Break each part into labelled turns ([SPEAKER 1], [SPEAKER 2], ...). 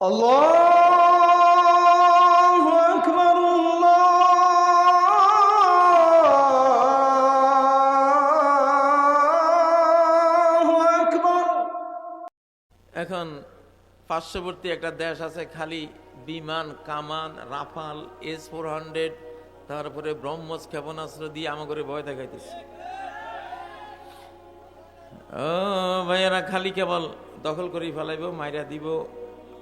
[SPEAKER 1] الله أكبر الله أكبر
[SPEAKER 2] এখন পার্শ্ববর্তী একটা দেশ আছে খালি বিমান কামান রাফাল এস ফোর হান্ড্রেড তারপরে ব্রহ্মস ক্ষেপণাস্ত্র দিয়ে আমাকে ভয় দেখাইতেছে ও ভাইয়ারা খালি কেবল দখল করে ফেলাইব মাইরা দিব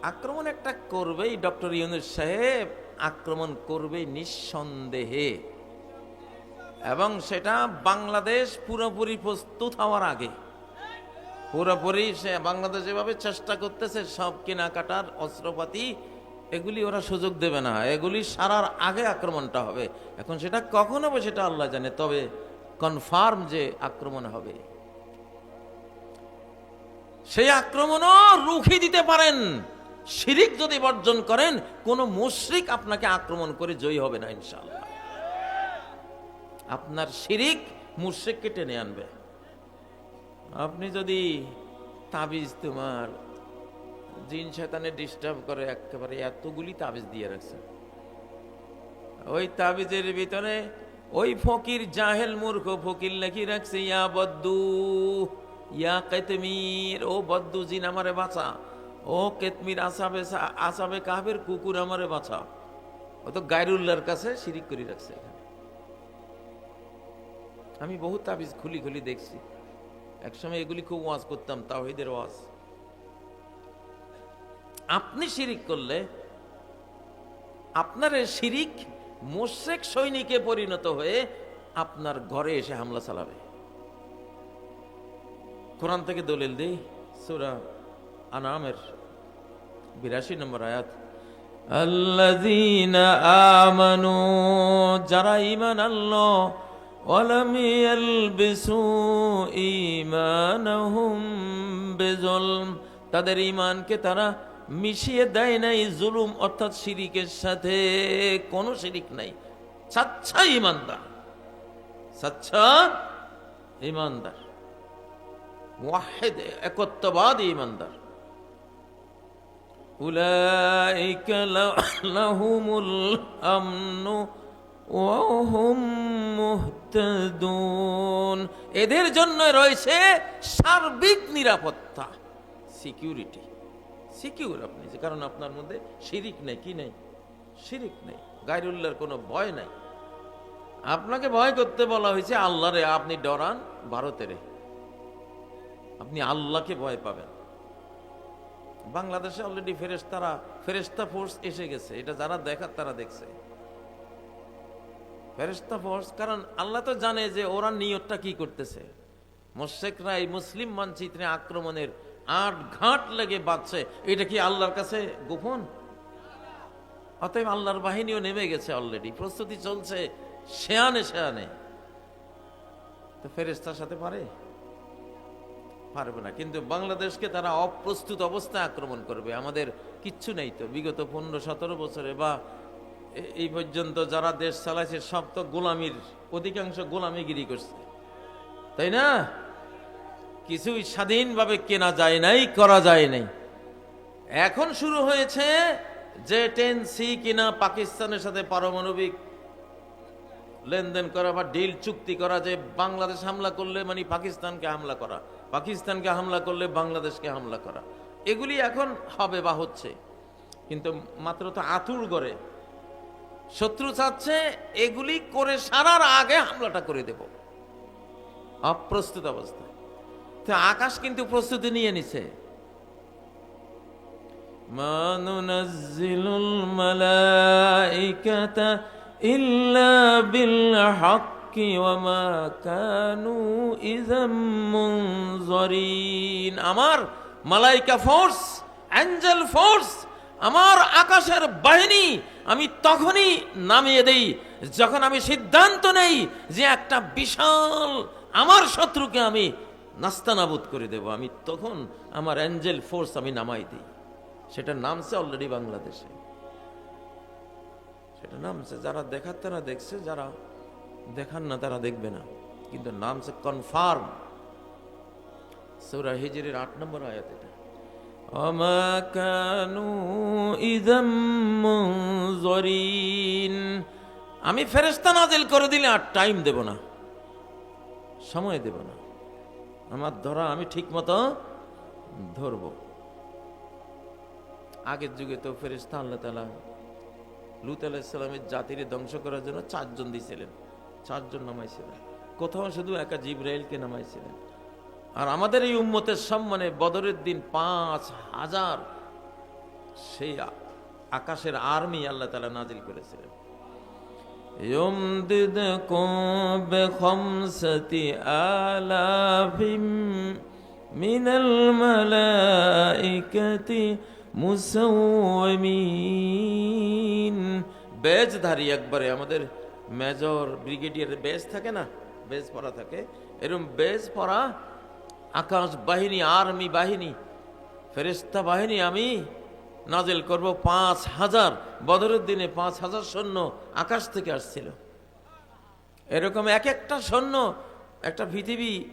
[SPEAKER 2] আক্রমণ একটা করবেই, ডক্টর ইউনুস সাহেব। আক্রমণ করবেই নিঃসন্দেহে। এবং সেটা বাংলাদেশ পুরোপুরি প্রস্তুত হওয়ার আগে। পুরোপুরি সে বাংলাদেশ যেভাবে চেষ্টা করতেছে, সব কেনাকাটার অস্ত্রপাতি, এগুলি ওরা সুযোগ দেবে না। এগুলি সারার আগে আক্রমণটা হবে। এখন সেটা কখন হবে সেটা আল্লাহ জানে, তবে কনফার্ম যে আক্রমণ হবে। সেই আক্রমণও রুখে দিতে পারেন। শিরিক যদি বর্জন করেন, কোন মুশরিক আপনাকে আক্রমণ করে জয়ী হবে না, ইনশাআল্লাহ। আপনার শিরিক মুশরিককে টেনে আনবে। আপনি যদি তাবিজ তোমার, জিন শয়তানে ডিস্টার্ব করে, একেবারে এতগুলি তাবিজ দিয়ে রাখছেন। ওই তাবিজের ভিতরে ওই ফকির জাহেল মূর্খ ফকির লেখি রাখছে, ইয়া বদ্দু, ইয়া কেতমির ও বদ্দু জিন আমারে বাঁচা। ও কেতমির আসাবে আসাবে কাহের কুকুর আমারে বাঁচা ও তো গায়রুল্লাহর কাছে শিরিক করে রাখছে এখানে। আমি বহু তাবিজ খুলি খুলি দেখছি। একসময় এগুলি খুব ওয়াজ করতাম, তাওহিদের ওয়াজ। আপনি শিরিক করলে আপনার শিরিক মোশেক সৈনিকে পরিণত হয়ে আপনার ঘরে এসে হামলা চালাবে। কোরআন থেকে দলিল দিই, সুরা আনামের বিরাশি নম্বর আয়াত। আল্লাযীনা আমানু, যারা ঈমান আনলো, ওয়ালাম ইয়ালবিসু ঈমানাহুম বিজুলম তাদের ঈমানকে তারা মিশিয়ে দেয় নাই, জুলুম অর্থাৎ শিরিকের সাথে কোনো শিরিক নাই। সাচ্চা ঈমানদার সাচ্চা ঈমানদার। মুয়াহিদ, একত্ববাদ ঈমানদার। أولئك لهم الأمن وهم মুহতাদুন এদের জন্য রয়েছে সার্বিক নিরাপত্তা সিকিউরিটি সিকিউর আপনি যে কারণ আপনার মধ্যে শিরিক নেই কি নেই শিরিক নেই গায়রুল্লাহর কোনো ভয় নাই আপনাকে ভয় করতে বলা হয়েছে আল্লাহরে আপনি ডরান ভারতেরে আপনি আল্লাহকে ভয় পাবেন বাংলাদেশে অলরেডি ফেরেস্তারা ফেরেস্তা ফোর্স এসে গেছে। এটা যারা দেখার, তারা দেখছে। ফেরেস্তা ফোর্স কারণ আল্লাহ তো জানে যে ওরা নিয়তটা কি করতেছে। মোশেকরা এই মুসলিম মানচিত্রে আক্রমণের আট ঘাট লেগে বাঁচছে এটা কি আল্লাহর কাছে গোপন? অতএব আল্লাহর বাহিনীও নেমে গেছে অলরেডি প্রস্তুতি চলছে, শেয়ানে শেয়ানে। তো ফেরেস্তার সাথে পারে? পারবে না। কিন্তু বাংলাদেশকে তারা অপ্রস্তুত অবস্থায় আক্রমণ করবে। আমাদের কিচ্ছু নেই তো। বিগত পনেরো, সতেরো বছরে বা এই পর্যন্ত যারা দেশ চালাইছে, সব তো গোলামির, অধিকাংশ গোলামিগিরি করছে। তাই না? কিছুই স্বাধীনভাবে কেনা যায় নাই, করা যায় নাই। এখন শুরু হয়েছে যে টেন সি কিনা পাকিস্তানের সাথে পারমাণবিক লেনদেন করা বা ডিল চুক্তি করা যে বাংলাদেশ হামলা করলে মানে পাকিস্তানকে হামলা করা, পাকিস্তানকে হামলা করলে বাংলাদেশকে হামলা করা, এগুলি এখন হবে বা হচ্ছে। কিন্তু মাত্র তো আতুর গড়ে। শত্রু চাচ্ছে এগুলি করে সারার আগে হামলাটা করে দেব। অপ্রস্তুত অবস্থা তো আকাশ কিন্তু প্রস্তুতি নিয়ে নিছে। মানুন মানুনাজ্জিলুল মালাইকাতা إلا بالحق وما كانوا إذا منظرين আমার মালাইকা ফোর্স অ্যাঞ্জেল ফোর্স আমার আকাশের বাহিনী আমি তখনই নামিয়ে দেই যখন আমি সিদ্ধান্ত নেই যে একটা বিশাল আমার শত্রুকে আমি নাস্তানাবুদ করে দেব আমি তখন আমার অ্যাঞ্জেল ফোর্স আমি নামাই দিই সেটা নামছে অলরেডি বাংলাদেশে সেটা নামছে যারা দেখার তারা দেখছে যারা দেখান না তারা দেখবে না কিন্তু নামছে কনফার্ম সৌরা হিজরির আট নম্বর আয়াত এটা وما كانوا إذا منظرين আমি ফেরেস্তা নাজিল করে দিলে আর টাইম দেব না সময় দেব না আমার ধরা আমি ঠিক মতো ধরব আগের যুগে তো ফেরেস্তা আল্লাহ তালা লুত আলাহিসাল্লামের জাতির ধ্বংস করার জন্য চারজন দিয়েছিলেন চারজন নামাইছিলেন কোথাও শুধু একা জিব্রাইলকে নামাইছিলেন আর আমাদের এই উম্মতের সম্মানে বদরের দিন পাঁচ হাজার সেই আ- আকাশের আর্মি আল্লাহ তালা নাজিল করেছিলেন يمددكم بخمسة آلاف من الملائكة মুসাউমিন বেজধারী একবারে আমাদের মেজর ব্রিগেডিয়ার বেজ থাকে না? বেজ পরা থাকে। এরকম বেজ পরা আকাশ বাহিনী, আর্মি বাহিনী ফেরেস্তা বাহিনী আমি নাজেল করব। পাঁচ হাজার, বদরের দিনে পাঁচ হাজার সৈন্য আকাশ থেকে আসছিল। এরকম এক একটা সৈন্য একটা পৃথিবী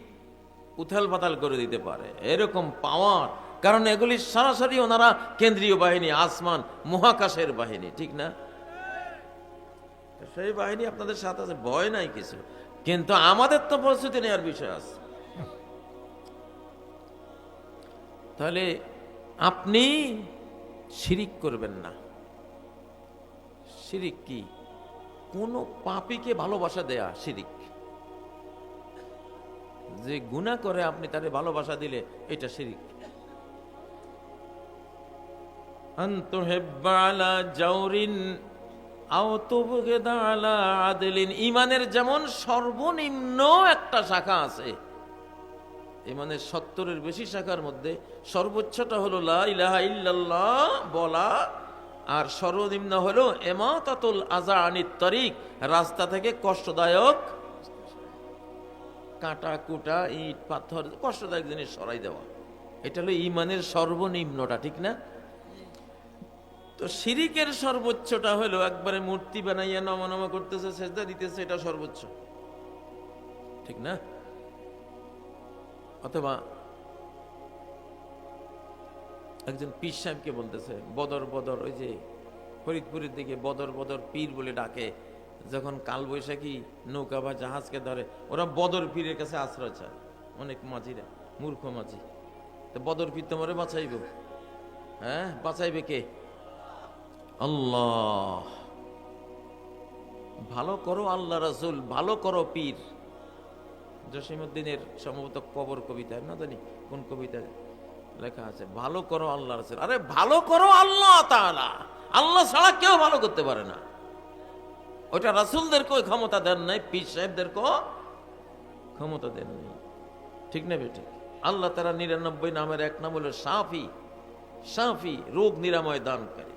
[SPEAKER 2] উথাল পাতাল করে দিতে পারে। এরকম পাওয়ার কারণ এগুলি সরাসরি ওনারা কেন্দ্রীয় বাহিনী, আসমান, মহাকাশের বাহিনী, ঠিক না? সেই বাহিনী আপনাদের সাথে আছে, ভয় নাই কিছু। কিন্তু আমাদের তো প্রস্তুতি নেওয়ার বিষয় আছে। তাহলে আপনি শিরিক করবেন না। শিরিক কি? কোনো পাপীকে ভালোবাসা দেয়া শিরিক। যে গুণা করে আপনি তারে ভালোবাসা দিলে এটা শিরিক। ইমানের যেমন সর্বনিম্ন একটা শাখা আছে, ইমানের সত্তরের বেশি শাখার মধ্যে সর্বোচ্চটা হলো লা বলা, আর সর্বনিম্ন হলো এমাতাতুল আজা আনিত তরিক, রাস্তা থেকে কষ্টদায়ক কাটা, কুটা, ইট, পাথর, কষ্টদায়ক জিনিস সরাই দেওয়া। এটা হলো ইমানের সর্বনিম্নটা, ঠিক না? তো শিরিকের সর্বোচ্চটা হলো একবারে মূর্তি বানাইয়া নমনমা করতেছে, সেজদা দিতেছে, এটা সর্বোচ্চ। ঠিক না? অথবা একজন পীর সাহেবকে বলতেছে, বদর বদর, ওই যে ফরিদপুরের দিকে বদর বদর পীর বলে ডাকে, যখন কাল বৈশাখী নৌকা বা জাহাজকে ধরে, ওরা বদর পীরের কাছে আশ্রয় চায়। অনেক মাঝিরা, মূর্খ মাঝি। তো বদর পীর তোমারে বাঁচাইব? হ্যাঁ? বাঁচাইবে কে? আল্লাহ। ভালো করো আল্লাহ রাসূল, ভালো করো পীর। জসিমুদ্দিনের সম্ভবত কবর কবিতা না জানি কোন কবিতায় লেখা আছে, ভালো করো আল্লাহ রাসূল। আরে ভালো করো আল্লাহ তাআলা। আল্লাহ ছাড়া কেউ ভালো করতে পারে না। ওটা রাসূলদেরকে ওই ক্ষমতা দেন নাই, পীর সাহেবদেরকেও ক্ষমতা দেন নাই। ঠিক না বেটে? আল্লাহ তারা নিরানব্বই নামের এক নাম হলো সাফি। সাফি রোগ নিরাময় দান করে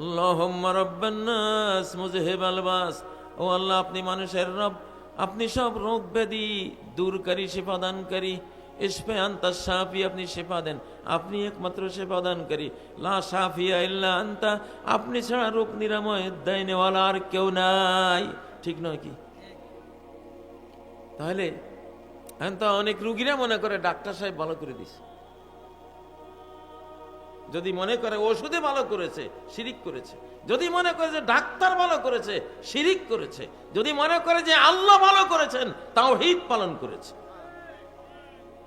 [SPEAKER 2] আল্লাহুম্মা রাব্বান নাস মুযহিবাল বাস। ও আল্লাহ, আপনি মানুষের রব। আপনি সব রোগ ব্যাধি দূরকারী সেবা দানকারী ইসফে আন্তা সাফি আপনি সেবা দেন। আপনি একমাত্র সেবা দানকারী লা সাফিয়া ইল্লা আন্তা। আপনি ছাড়া রোগ নিরাময় দেয় আর কেউ নাই। ঠিক নয় কি? তাহলে এখন তো অনেক রুগীরা মনে করে, ডাক্তার সাহেব ভালো করে দিছে। যদি মনে করে ওষুধে ভালো করেছে, শিরিক করেছে। যদি মনে করে যে ডাক্তার ভালো করেছে, শিরিক করেছে। যদি মনে করে যে আল্লাহ ভালো করেছেন তাও হিত পালন করেছে।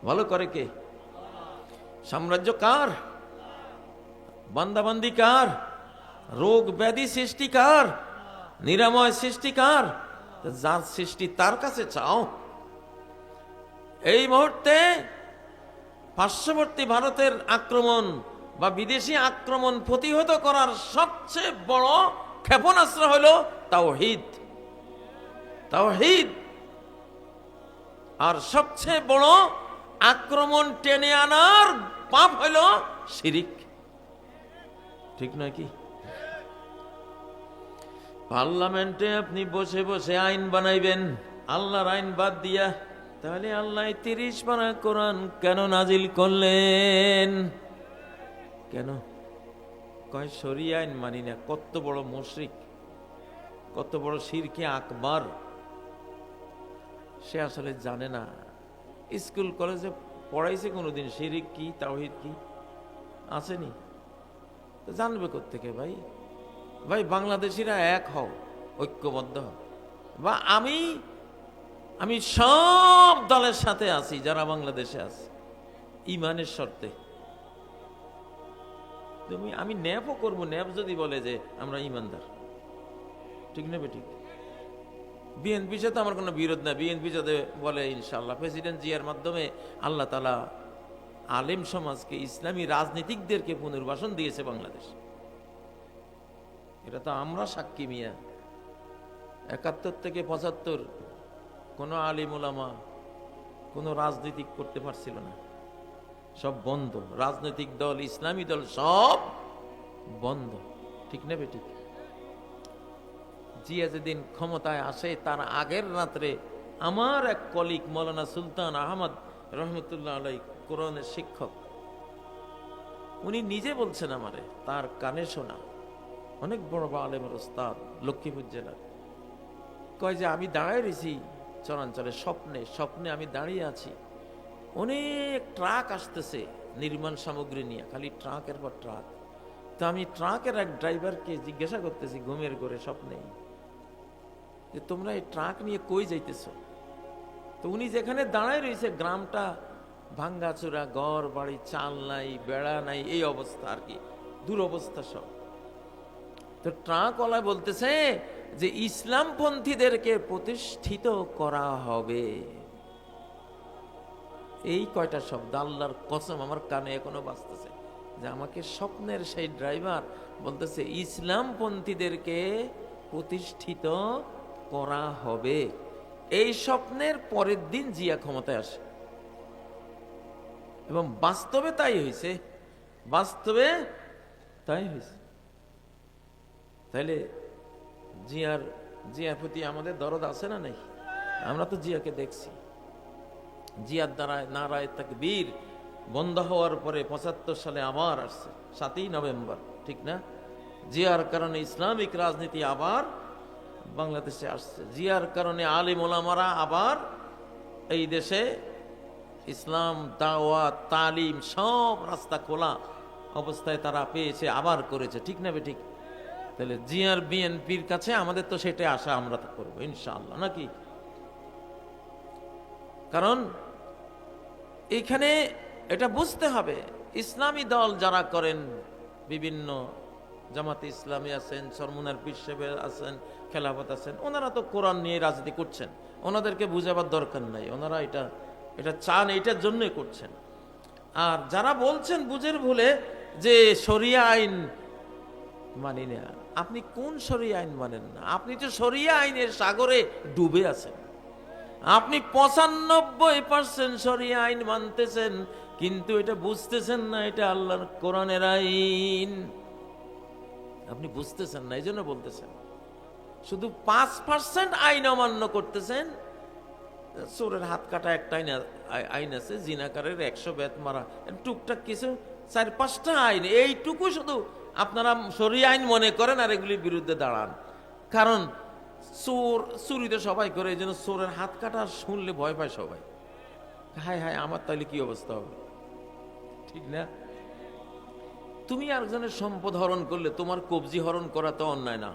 [SPEAKER 2] ভালো করে কে? সাম্রাজ্য কার? বান্দাবান্দি কার? রোগ ব্যাধি সৃষ্টি কার? নিরাময় সৃষ্টি কার? যার সৃষ্টি তার কাছে চাও। এই মুহূর্তে পার্শ্ববর্তী ভারতের আক্রমণ বা বিদেশি আক্রমণ প্রতিহত করার সবচেয়ে বড় ক্ষেপণাস্ত্র হল তাওহিদ। তাওহিদ। আর সবচেয়ে বড় আক্রমণ টেনে আনার পাপ হল শিরিক। ঠিক নয় কি? পার্লামেন্টে আপনি বসে বসে আইন বানাইবেন, আল্লাহর আইন বাদ দিয়া, তাহলে আল্লাহ তিরিশ পারা কোরআন কেন নাজিল করলেন? কেন? কয় সরি আইন মানি না, কত বড় মুশরিক, কত বড় শিরকে আকবার। সে আসলে জানে না, স্কুল, কলেজে পড়াইছে কোনোদিন শিরিক কি, তাওহিদ কি? আসেনি। তো জানবে থেকে ভাই? ভাই, বাংলাদেশিরা এক হও, ঐক্যবদ্ধ হও। বা আমি আমি সব দলের সাথে আছি, যারা বাংলাদেশে আছে, ইমানের শর্তে। তুমি আমি ন্যাপও করব, ন্যাপ যদি বলে যে আমরা ইমানদার। ঠিক নেবে ঠিক বিএনপি সাথে আমার কোনো বিরোধ না বিএনপি যাতে বলে ইনশাল্লাহ প্রেসিডেন্ট জিয়ার মাধ্যমে আল্লাহ তালা আলেম সমাজকে, ইসলামী রাজনীতিকদেরকে পুনর্বাসন দিয়েছে বাংলাদেশ। এটা তো আমরা সাক্ষী মিয়া। একাত্তর থেকে পঁচাত্তর কোনো আলিম ওলামা কোনো রাজনীতিক করতে পারছিল না। সব বন্ধ। রাজনৈতিক দল, ইসলামী দল সব বন্ধ। ঠিক নেবে ঠিক জিয়া যেদিন ক্ষমতায় আসে, তার আগের রাত্রে আমার এক কলিক মৌলানা সুলতান আহমদ রহমতুল্লাহ আলাই কোরআনের শিক্ষক, উনি নিজে বলছেন আমারে, তার কানে শোনা, অনেক বড় বড় আলেমের ওস্তাদ লক্ষ্মীপুর জেলার কয় যে আমি দাঁড়ায় রয়েছি চরাঞ্চলে স্বপ্নে স্বপ্নে আমি দাঁড়িয়ে আছি। অনেক ট্রাক আসতেছে নির্মাণ সামগ্রী নিয়ে, খালি ট্রাকের পর ট্রাক। তো আমি ট্রাকের এক ড্রাইভারকে জিজ্ঞাসা করতেছি ঘুমের ঘরে স্বপ্নে যে তোমরা এই ট্রাক নিয়ে কই যাইতেছ? তো উনি যেখানে দাঁড়ায় রয়েছে, গ্রামটা ভাঙ্গাচোরা ঘর বাড়ি চাল নাই, বেড়া নাই, এই অবস্থা আর কি, দুরবস্থা সব। তো ট্রাকওয়ালা বলতেছে যে ইসলামপন্থীদেরকে প্রতিষ্ঠিত করা হবে। এই কয়টা শব্দ, আল্লাহর কসম আমার কানে এখনও বাজতেছে যে আমাকে স্বপ্নের সেই ড্রাইভার বলতেছে, ইসলামপন্থীদেরকে প্রতিষ্ঠিত করা হবে। এই স্বপ্নের পরের দিন জিয়া ক্ষমতায় আসে। এবং বাস্তবে তাই হয়েছে বাস্তবে তাই হয়েছে তাইলে জিয়ার জিয়ার প্রতি আমাদের দরদ আছে না নাই? আমরা তো জিয়াকে দেখছি। জিয়ার দ্বারা নারায় তাকবীর বন্ধ হওয়ার পরে পঁচাত্তর সালে আবার আসছে, সাতই নভেম্বর, ঠিক না? জিয়ার কারণে ইসলামিক রাজনীতি আবার বাংলাদেশে আসছে। জিয়ার কারণে আলিম ওলামারা আবার এই দেশে ইসলাম দাওয়া তালিম সব রাস্তা খোলা অবস্থায় তারা পেয়েছে, আবার করেছে, ঠিক না ঠিক? তাহলে জিয়ার বিএনপির কাছে আমাদের তো সেটাই আশা, আমরা করব, ইনশাআল্লাহ, নাকি? কারণ এখানে এটা বুঝতে হবে, ইসলামী দল যারা করেন বিভিন্ন জামাতে ইসলামী আছেন, সরমুনার পীর সাহেব আছেন, খেলাফত আছেন, ওনারা তো কোরআন নিয়ে রাজনীতি করছেন। ওনাদেরকে বুঝাবার দরকার নাই, ওনারা এটা এটা চান, এইটার জন্যই করছেন। আর যারা বলছেন বুঝের ভুলে যে শরিয়া আইন মানি না, আপনি কোন শরিয়া আইন মানেন না? আপনি তো শরিয়া আইনের সাগরে ডুবে আছেন। আপনি পঁচানব্বই পার্সেন্ট শরিয়া আইন মানতেছেন, কিন্তু এটা বুঝতেছেন না, এটা আল্লাহর কোরআনের আইন। আপনি বুঝতেছেন না এই জন্য বলতেছেন। শুধু পাঁচ পার্সেন্ট আইন অমান্য করতেছেন, চোরের হাত কাটা একটা আইন আইন আছে, জিনাকারের একশো বেত মারা টুকটাক কিছু, চার পাঁচটা আইন, এইটুকু শুধু আপনারা সরি আইন মনে করেন আর এগুলির বিরুদ্ধে দাঁড়ান। কারণ চোর চুরি তো সবাই করে, এই জন্য চোরের হাত কাটা শুনলে ভয় পায় সবাই। হায় হায়, আমার তাহলে কি অবস্থা হবে? ঠিক না? তুমি আরেকজনের সম্পদ হরণ করলে, তোমার কবজি হরণ করা তো অন্যায় না।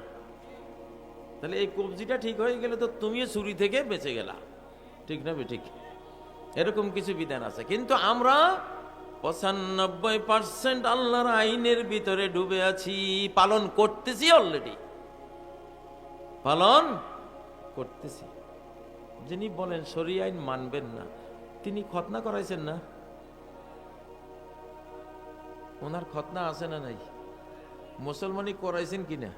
[SPEAKER 2] তাহলে এই কবজিটা ঠিক হয়ে গেলে তো তুমিও চুরি থেকে বেঁচে গেলা। ঠিক না ঠিক এরকম কিছু বিধান আছে। কিন্তু আমরা পঁচানব্বই পার্সেন্ট আল্লাহর আইনের ভিতরে ডুবে আছি, পালন করতেছি অলরেডি পালন করতেছি। যিনি বলেন শরী আইন মানবেন না। তিনি খতনা করাইছেন না? ওনার খতনা আছে না নাই? মুসলমানি করাইছেন কিনা?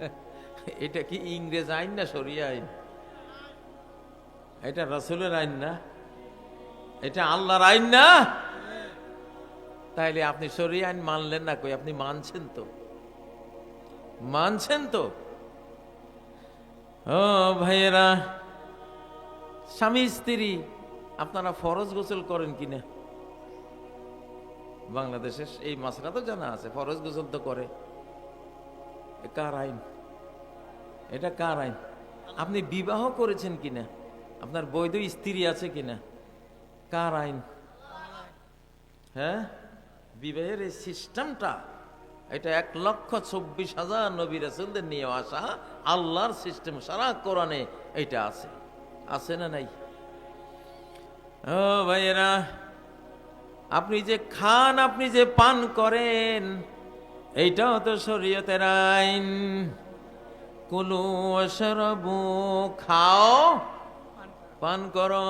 [SPEAKER 2] এটা কি ইংরেজ আইন না সরিয়া আইন? এটা রসুলের আইন না? এটা আল্লাহর আইন না? তাইলে আপনি সরিয়া আইন মানলেন না কই? আপনি মানছেন তো? মানছেন তো? ও ভাইয়েরা, স্বামী, স্ত্রী, আপনারা ফরজ গোসল করেন কিনা বাংলাদেশে এই মাসরা তো জানা আছে, ফরজ গোসল তো করে। কার আইন? এটা কার আইন? আপনি বিবাহ করেছেন কিনা আপনার বৈধ স্ত্রী আছে কিনা কার আইন? হ্যাঁ? বিবাহের এই সিস্টেমটা এটা এক লক্ষ চব্বিশ হাজার নবী রাসুলদের নিয়ে আসা আল্লাহর সিস্টেম সারা কোরআনে এটা আছে। আছে না নাই? ও ভাইয়েরা, আপনি যে খান, আপনি যে পান করেন, এইটাও তো শরীয়তের আইন। কুলু অশরবু খাও, পান করো।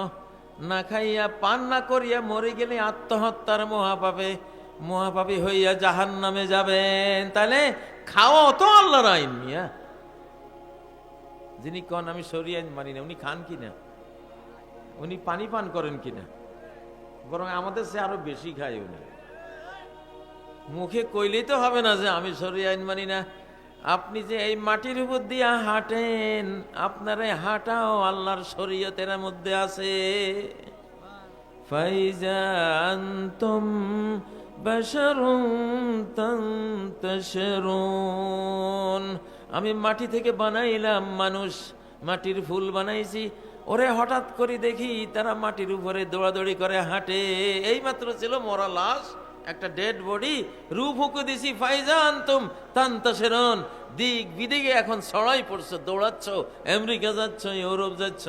[SPEAKER 2] না খাইয়া, পান না করিয়া মরে গেলে আত্মহত্যার মহাপাপে মহাপাপী হইয়া জাহান নামে যাবেন। তাহলে খাওয়া তো আল্লাহর আইন মিয়া। যিনি কন, আমি সরি আইন মানি না, উনি খান কিনা? উনি পানি পান করেন কিনা? বরং আমাদের সে আরও বেশি খায় উনি। মুখে কইলেই তো হবে না যে, আমি সরি আইন মানি না। আপনি যে এই মাটির উপর দিয়া হাঁটেন, আপনার এই হাঁটাও আল্লাহর শরীয়তের মধ্যে আছে। ফাইজা আনতুম আমি মাটি থেকে বানাইলাম মানুষ, মাটির ফুল বানাইছি। ওরে হঠাৎ করে দেখি তারা মাটির উপরে দৌড়াদৌড়ি করে, হাঁটে। এইমাত্র ছিল মরা লাশ, একটা ডেড বডি রূপ হুকু দিছি, ফাইজান তুম তান্তাসেরন দিক বিদিকে এখন ছড়াই পড়ছো, দৌড়াচ্ছ, আমেরিকা যাচ্ছ, ইউরোপ যাচ্ছ,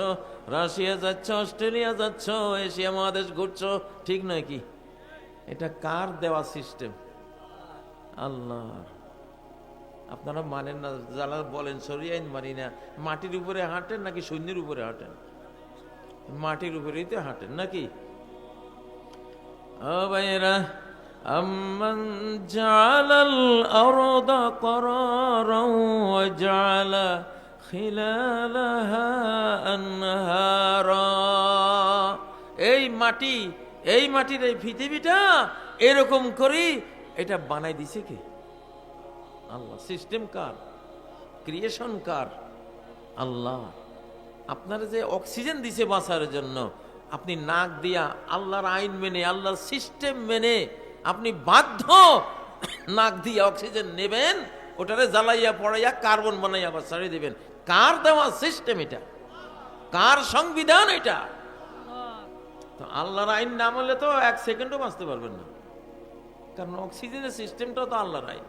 [SPEAKER 2] রাশিয়া যাচ্ছ, অস্ট্রেলিয়া যাচ্ছ, এশিয়া মহাদেশ ঘুরছো, ঠিক নয় কি? এটা কার দেওয়া সিস্টেম আল্লাহ আপনারা মানেন না যারা বলেন সরিয়াইন মানি না মাটির উপরে হাঁটেন নাকি সৈন্যের উপরে হাঁটেন মাটির উপরেই তো হাঁটেন নাকি ও ভাইয়েরা أمن جعل الأرض قرارا وجعل خلالها أنهارا এই মাটি এই মাটির এই পৃথিবীটা এরকম করি এটা বানাই দিছে কে? আল্লাহ। সিস্টেম কার? ক্রিয়েশন কার? আল্লাহ। আপনার যে অক্সিজেন দিছে বাঁচার জন্য, আপনি নাক দিয়া আল্লাহর আইন মেনে, আল্লাহর সিস্টেম মেনে আপনি বাধ্য নাক দিয়ে অক্সিজেন নেবেন, ওটারে জ্বালাইয়া, পড়াইয়া কার্বন বানাইয়া আবার ছাড়িয়ে দেবেন। কার দেওয়া সিস্টেম এটা? কার সংবিধান এটা? তো আল্লাহর আইন না মানলে তো এক সেকেন্ডও বাঁচতে পারবেন না। কারণ অক্সিজেনের সিস্টেমটাও তো আল্লাহর আইন।